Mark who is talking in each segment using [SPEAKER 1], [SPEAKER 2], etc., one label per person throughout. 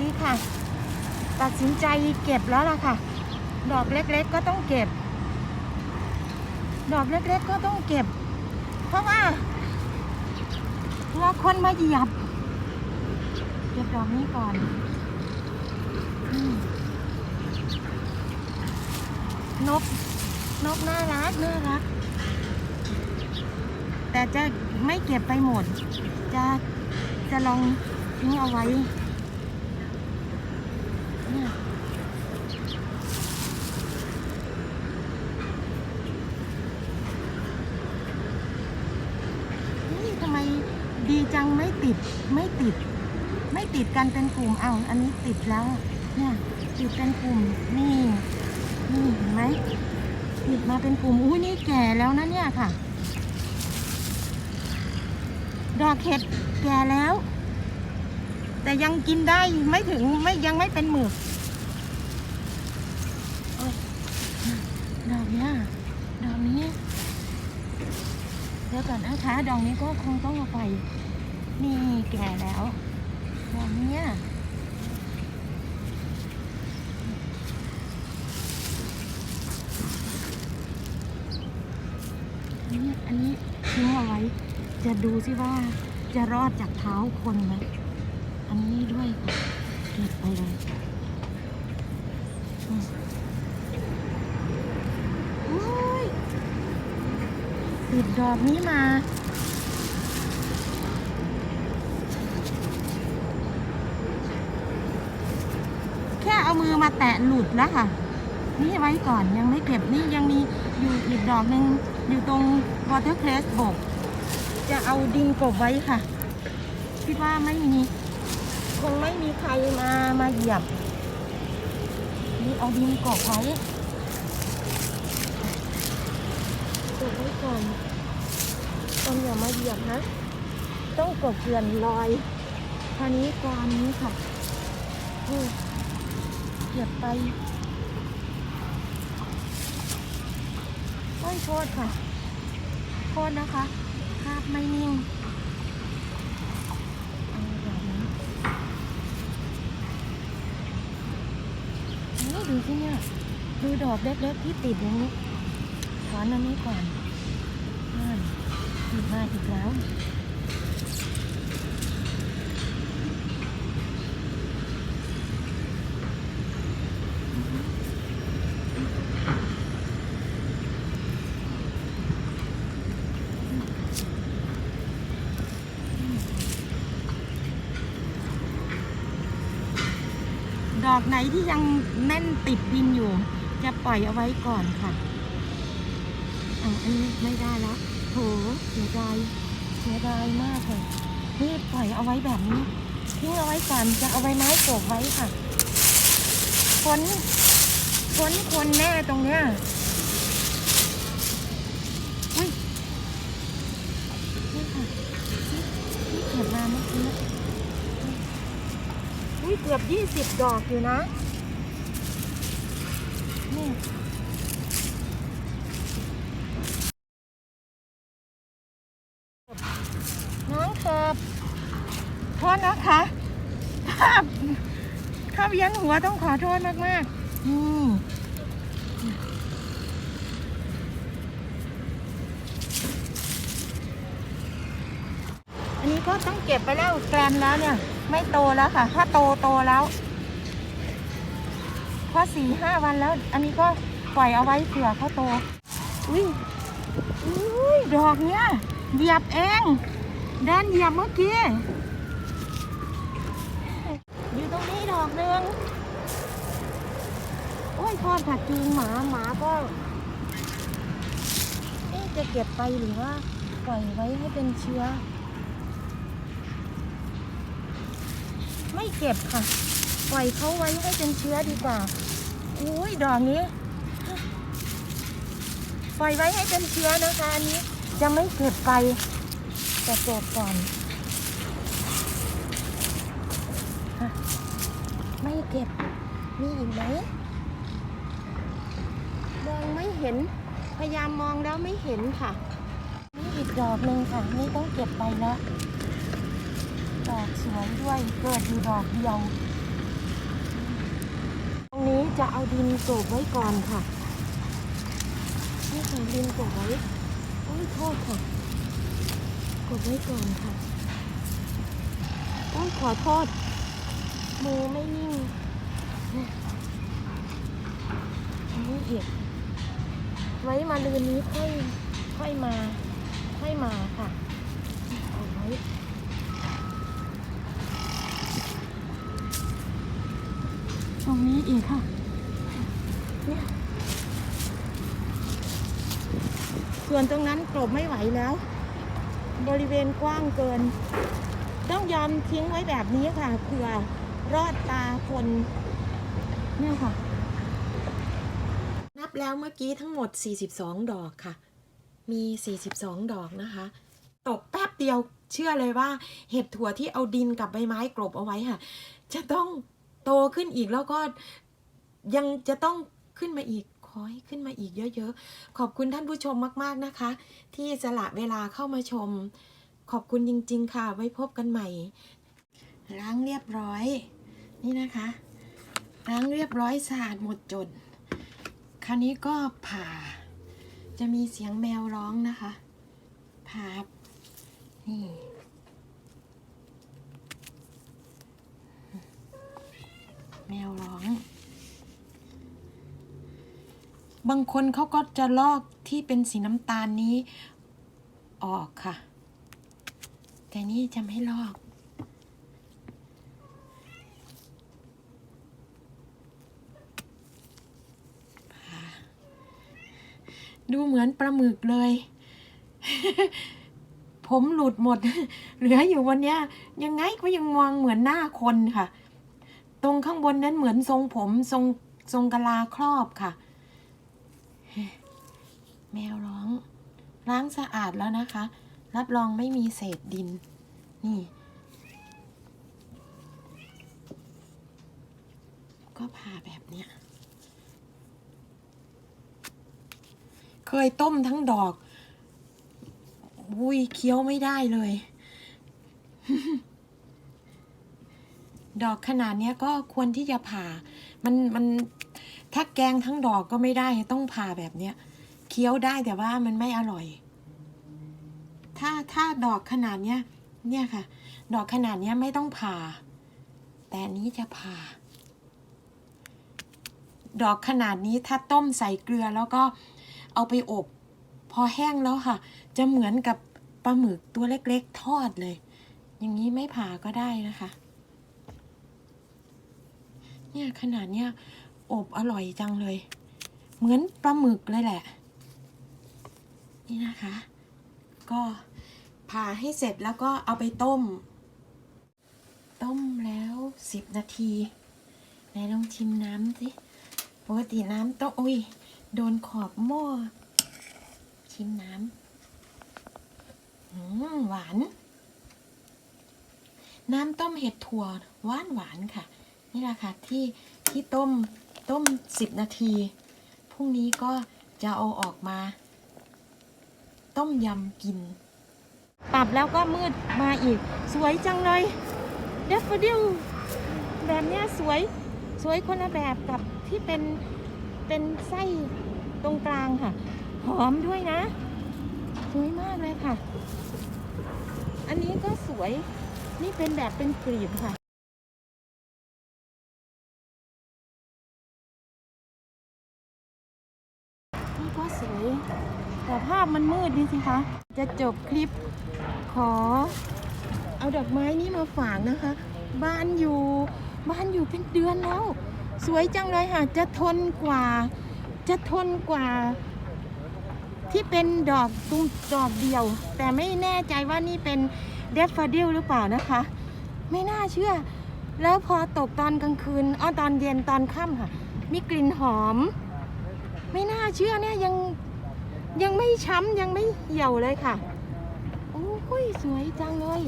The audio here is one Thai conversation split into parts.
[SPEAKER 1] ดีค่ะ ตัดสินใจเก็บแล้วล่ะค่ะ ดอกเล็กๆก็ต้องเก็บ ดอกเล็กๆก็ต้องเก็บ เพราะว่าเวลาคนมาเหยียบ เก็บดอกนี้ก่อนอนก นกน่ารักน่ารัก แต่จะไม่เก็บไปหมด จะจะลองทิ้งเอาไว้ นี่ยทำไมดีจังไม่ติดไม่ติด ไม่ติดกันเป็นกลุ่มเอาอันนี้ติดแล้ว เนี่ยติดเป็นกลุ่มนี่นี่เห็นไหมติดมาเป็นกลุ่มอุ้ยนี่แก่แล้วนะเนี่ยค่ะ ดอกเห็ดแก่แล้ว แต่ยังกินได้ไม่ถึงไม่ยังไม่เป็นหมึกโอ๊ย ดอกเนี้ยดอกนี้เดี๋ยวก่อนนะคะดอกนี้ก็คงต้องเอาไป นี่แก่แล้วดอกเนี้ยนนี้อันนี้ทิ้งเอาไว้ จะดูสิว่าจะรอดจากเท้าคนไหมอันนี้ด้วยค่ะเก็บไปเลยอืมโอ้ย ติดดอกนี้มา แค่เอามือมาแตะหลุดแล้วค่ะ นี่ไว้ก่อนยังไม่เก็บนี่ยังมีอยู่อีกดอกหนึ่งอยู่ตรง watercress บก จะเอาดินกบไว้ค่ะ คิดว่าไม่มี คงไม่มีใครมามาเหยียบ นี่เอาดินกบไว้ ก่อนต้องอย่ามาเหยียบนะ ต้องกบเกลื่อนลอยท่านี้กอนนี้ค่ะเหยียบไปโอ้ยโทษค่ะ โทษนะคะ ภาพไม่นิ่งไม่ดูสิเนี่ย ดูดอกเล็กๆที่ติดอย่างนี้ถอนอันนี้ก่อน นั่นติดมาอีกแล้วดอกไหนที่ยังแน่นติดดินอยู่ จะปล่อยเอาไว้ก่อนค่ะ ไม่ได้แล้วโถเสียดายเสียดายมากเลยนี่ปล่อยเอาไว้แบบนี้ทิ้งเอาไว้ก่อนจะเอาไว้ไม้โกกไว้ค่ะฝนฝนคนแน่ตรงเนี้ยอุ้ยนี่ค่ะที่เก็บมาเมื่อกี้อุ้ยเกือบยี่สิบดอกอยู่นะนี่องเถิบโทษนะคะถ้าถ้าเวียนหัวต้องขอโทษมากๆนี่อันนี้ก็ต้องเก็บไปแล้วแกรมแล้วเนี่ย ไม่โตแล้วค่ะ ถ้าโตโตแล้วพอสี่ห้าวันแล้ว อันนี้ก็ปล่อยเอาไว้เผื่อเขาโต อุ้ยอุ้ยดอกเนี้ยเหยียบเองแดนเหยียบเมื่อกี้ อยู่ตรงนี้ด อกหนึ่งโอ้ยทอดผัดจูงหมาหมาก็เอ๊ะจะเก็บไปหรือว่าปล่อยไว้ให้เป็นเชื้อ ไม่เก็บค่ะ ปล่อยเขาไว้ให้เป็นเชื้อดีกว่าอุ้ยดอกนี้ ปล่อยไว้ให้เป็นเชื้อนะคะอันนี้จะไม่เก็บไปแต่เก็บก่อนฮะ ไม่เก็บ มีอีกไหมมองไม่เห็น พยายามมองแล้วไม่เห็นค่ะ นี่อีกดอกหนึ่งค่ะ นี่ต้องเก็บไปแล้วดอกสวยด้วยเกิดอยู่ดอกเดียว ตรงนี้จะเอาดินโกบไว้ก่อนค่ะ นี่ค่ะดินโกบไว้โอ้ยโทษค่ะกบไว้ก่อนค่ะโอ้ยขอโทษ มือไม่นิ่งนี่ยอันนี้เห็ดไว้มาลืนนี้ค่อยค่อยมา ค่อยมาค่ะเอาไว้ตรงนี้อีกค่ะ เนี่ย ส่วนตรงนั้นกลบไม่ไหวแล้ว บริเวณกว้างเกิน ต้องยอมทิ้งไว้แบบนี้ค่ะเผื่อ รอดตาคนเนี่ยค่ะ นับแล้วเมื่อกี้ทั้งหมด 42 ดอกค่ะ มี 42 ดอกนะคะ ตกแป๊บเดียวเชื่อเลยว่า เห็ดถั่วที่เอาดินกับใบไม้กลบเอาไว้ค่ะ จะต้องโตขึ้นอีกแล้วก็ยังจะต้องขึ้นมาอีกขอให้ขึ้นมาอีกเยอะๆ ขอบคุณท่านผู้ชมมาก ๆนะคะ ที่สละเวลาเข้ามาชม ขอบคุณจริง ๆ ค่ะ ไว้พบกันใหม่ ล้างเรียบร้อย นี่นะคะล้างเรียบร้อยสะอาดหมดจด คราวนี้ก็ผ่า จะมีเสียงแมวร้องนะคะผ่านี่แมวร้อง บางคนเขาก็จะลอกที่เป็นสีน้ำตาลนี้ออกค่ะ แต่นี่จะไม่ลอก ดูเหมือนปลาหมึกเลย ผมหลุดหมด เหลืออยู่วันเนี้ย ยังไงก็ยังมองเหมือนหน้าคนค่ะ ตรงข้างบนนั้นเหมือนทรงผมทรงทรงกะลาครอบค่ะ แมวร้อง ล้างสะอาดแล้วนะคะ รับรองไม่มีเศษดิน นี่ ก็ผ่าแบบเนี้ย เคยต้มทั้งดอกอุ้ยเคี้ยวไม่ได้เลย ดอกขนาดเนี้ยก็ควรที่จะผ่า มันมันถ้าแกงทั้งดอกก็ไม่ได้ต้องผ่าแบบเนี้ยเคี้ยวได้แต่ว่ามันไม่อร่อย ถ้าถ้าดอกขนาดเนี้ย เนี่ยค่ะ ดอกขนาดเนี้ยไม่ต้องผ่า แต่นี้จะผ่า ดอกขนาดนี้ถ้าต้มใส่เกลือแล้วก็ เอาไปอบ พอแห้งแล้วค่ะ จะเหมือนกับปลาหมึกตัวเล็กๆ ทอดเลย อย่างนี้ไม่ผ่าก็ได้นะคะ เนี่ยขนาดเนี้ยอบอร่อยจังเลย เหมือนปลาหมึกเลยแหละ นี่นะคะ ก็ผ่าให้เสร็จแล้วก็เอาไปต้ม ต้มแล้วสิบนาทีไหนลองชิมน้ำสิปกติน้ำต้องอุ้ย โดนขอบหม้อชิมน้ำหวาน น้ำต้มเห็ดถั่วหวานหวานๆค่ะ นี่แหละค่ะที่ที่ต้มต้มสิบนาที พรุ่งนี้ก็จะเอาออกมา ต้มยำกิน ปรับแล้วก็มืดมาอีก สวยจังเลยเดฟเฟิลแบบเนี้ยสวยสวยคนละแบบกับที่เป็นเป็นไส้ ตรงกลางค่ะ หอมด้วยนะ สวยมากเลยค่ะ อันนี้ก็สวย นี่เป็นแบบเป็นกลีบค่ะนี่ก็สวย แต่ภาพมันมืดดิสิคะ จะจบคลิปขอ เอาดอกไม้นี้มาฝากนะคะ บ้านอยู่ บ้านอยู่เป็นเดือนแล้ว สวยจังเลยค่ะ จะทนกว่า จะทนกว่าที่เป็นดอกตุ้มดอกเดียว แต่ไม่แน่ใจว่านี่เป็นเดฟฟาดิลหรือเปล่านะคะ ไม่น่าเชื่อ แล้วพอตกตอนกลางคืนอ้อตอนเย็นตอนค่ำค่ะ มีกลิ่นหอม ไม่น่าเชื่อเนี่ยยังยังไม่ช้ำยังไม่เหี่ยวเลยค่ะ โอ้ยสวยจังเลย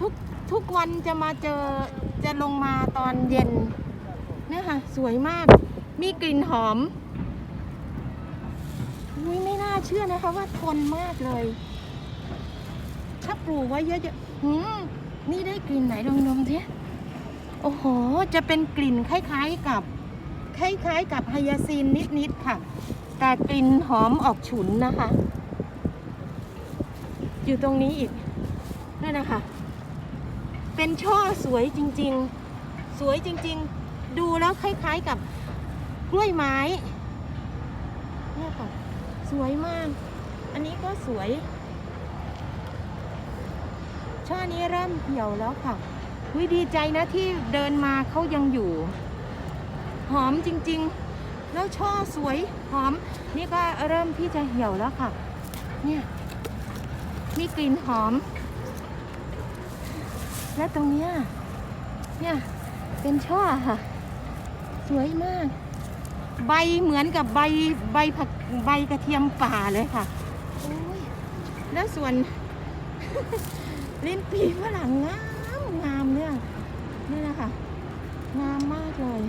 [SPEAKER 1] ทุกทุกวันจะมาเจอจะลงมาตอนเย็นเนี่ยค่ะสวยมาก มีกลิ่นหอมอุ้ยไม่น่าเชื่อนะคะว่าทนมากเลย ถ้าปลูกไว้เยอะๆหืมนี่ได้กลิ่นไหนลองดมสิโอ้โห จะเป็นกลิ่นคล้ายๆกับ คล้ายๆ กับไฮยาซินนิดๆค่ะ แต่กลิ่นหอมออกฉุนนะคะ อยู่ตรงนี้อีกนั่นนะคะ เป็นช่อสวยจริงๆ สวยจริงๆ ดูแล้วคล้ายๆกับ กล้วยไม้เนี่ยค่ะสวยมาก อันนี้ก็สวย ช่อนี้เริ่มเหี่ยวแล้วค่ะวิดีใจนะที่เดินมาเขายังอยู่ หอมจริงๆ แล้วช่อสวยหอม นี่ก็เริ่มที่จะเหี่ยวแล้วค่ะ เนี่ยมีกลิ่นหอม และตรงเนี้ยเนี่ยเป็นช่อค่ะ สวยมาก ใบเหมือนกับใบใบผักใบกระเทียมป่าเลยค่ะแล้วส่วน ลิ้นปีฝรั่งงามงามเนี่ยนี่นะคะงามมากเลย